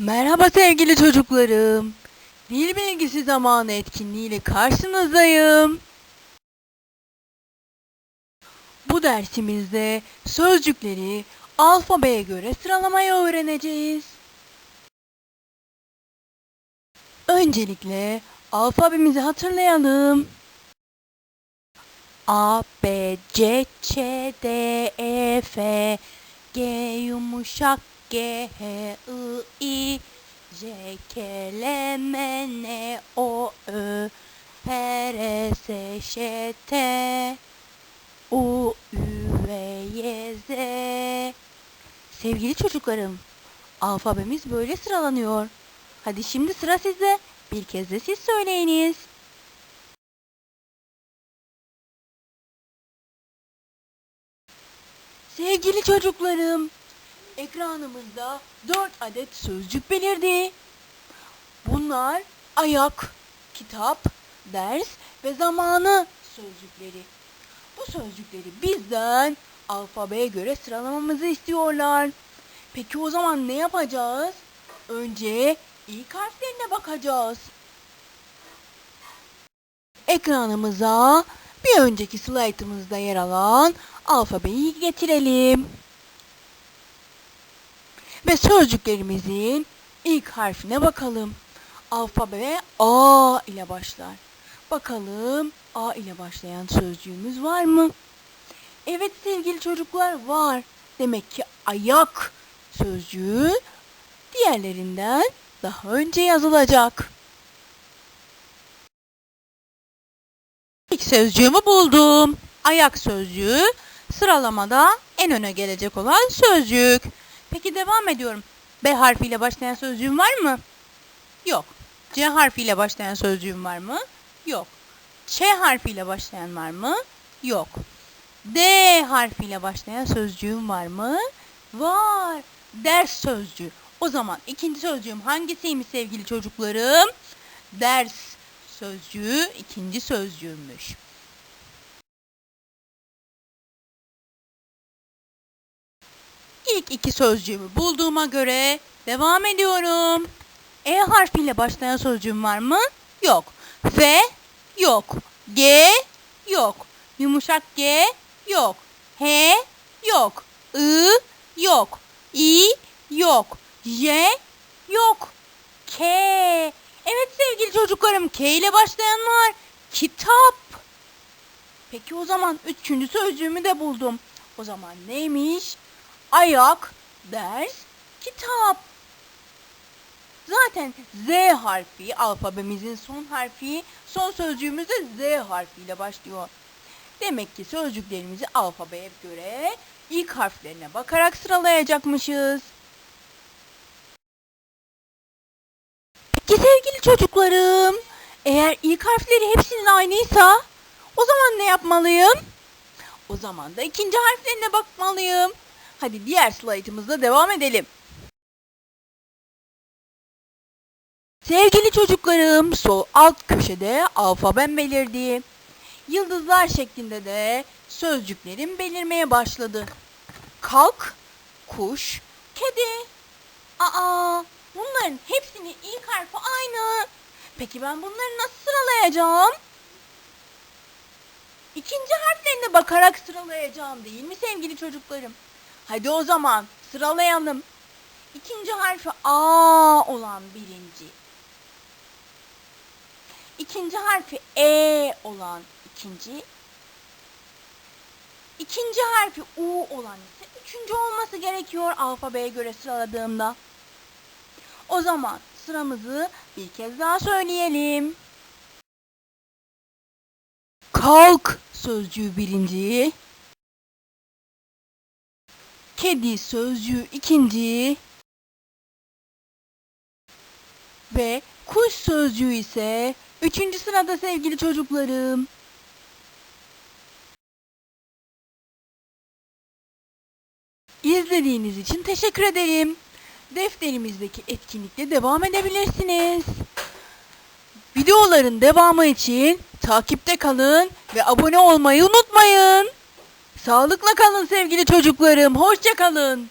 Merhaba sevgili çocuklarım. Dil bilgisi zamanı etkinliğiyle karşınızdayım. Bu dersimizde sözcükleri alfabeye göre sıralamayı öğreneceğiz. Öncelikle alfabemizi hatırlayalım. A, B, C, Ç, D, E, F, G yumuşak G, H, I, J, K, L, M, N, O, Ö, P, R, S, Ş, T, U, Ü, V, Y, Z. Sevgili çocuklarım, alfabemiz böyle sıralanıyor. Hadi şimdi sıra sizde. Bir kez de siz söyleyiniz. Sevgili çocuklarım, ekranımızda 4 adet sözcük belirdi. Bunlar ayak, kitap, ders ve zamanı sözcükleri. Bu sözcükleri bizden alfabeye göre sıralamamızı istiyorlar. Peki o zaman ne yapacağız? Önce ilk harflerine bakacağız. Ekranımıza bir önceki slaytımızda yer alan alfabeyi getirelim. Ve sözcüklerimizin ilk harfine bakalım. Alfabe A ile başlar. Bakalım A ile başlayan sözcüğümüz var mı? Evet sevgili çocuklar var. Demek ki ayak sözcüğü diğerlerinden daha önce yazılacak. İlk sözcüğümü buldum. Ayak sözcüğü sıralamada en öne gelecek olan sözcük. Peki devam ediyorum. B harfiyle başlayan sözcüğüm var mı? Yok. C harfiyle başlayan sözcüğüm var mı? Yok. Ç harfiyle başlayan var mı? Yok. D harfiyle başlayan sözcüğüm var mı? Var. Ders sözcüğü. O zaman ikinci sözcüğüm hangisiymiş sevgili çocuklarım? Ders sözcüğü ikinci sözcüğümmüş. İlk iki sözcüğümü bulduğuma göre devam ediyorum. E harfiyle başlayan sözcüğüm var mı? Yok. F yok. G yok. Yumuşak G yok. H yok. I yok. I yok. J yok. K. Evet sevgili çocuklarım K ile başlayan var. Kitap. Peki o zaman üçüncü sözcüğümü de buldum. O zaman neymiş? Ayak, ders, kitap. Zaten Z harfi alfabemizin son harfi, son sözcüğümüz de Z harfiyle başlıyor. Demek ki sözcüklerimizi alfabeye göre ilk harflerine bakarak sıralayacakmışız. Peki sevgili çocuklarım, eğer ilk harfleri hepsinin aynıysa o zaman ne yapmalıyım? O zaman da ikinci harflerine bakmalıyım. Hadi diğer slaytımızda devam edelim. Sevgili çocuklarım, sol alt köşede alfabem belirdi. Yıldızlar şeklinde de sözcüklerim belirmeye başladı. Kalk, kuş, kedi. Aa, bunların hepsinin ilk harfi aynı. Peki ben bunları nasıl sıralayacağım? İkinci harflerine bakarak sıralayacağım değil mi sevgili çocuklarım? Hadi o zaman sıralayalım. İkinci harfi A olan birinci. İkinci harfi E olan ikinci. İkinci harfi U olan ise üçüncü olması gerekiyor alfabeye göre sıraladığımda. O zaman sıramızı bir kez daha söyleyelim. Kalk sözcüğü birinci. Kedi sözcüğü ikinci. Ve kuş sözcüğü ise üçüncü sırada sevgili çocuklarım. İzlediğiniz için teşekkür ederim. Defterimizdeki etkinlikle devam edebilirsiniz. Videoların devamı için takipte kalın ve abone olmayı unutmayın. Sağlıkla kalın sevgili çocuklarım. Hoşça kalın.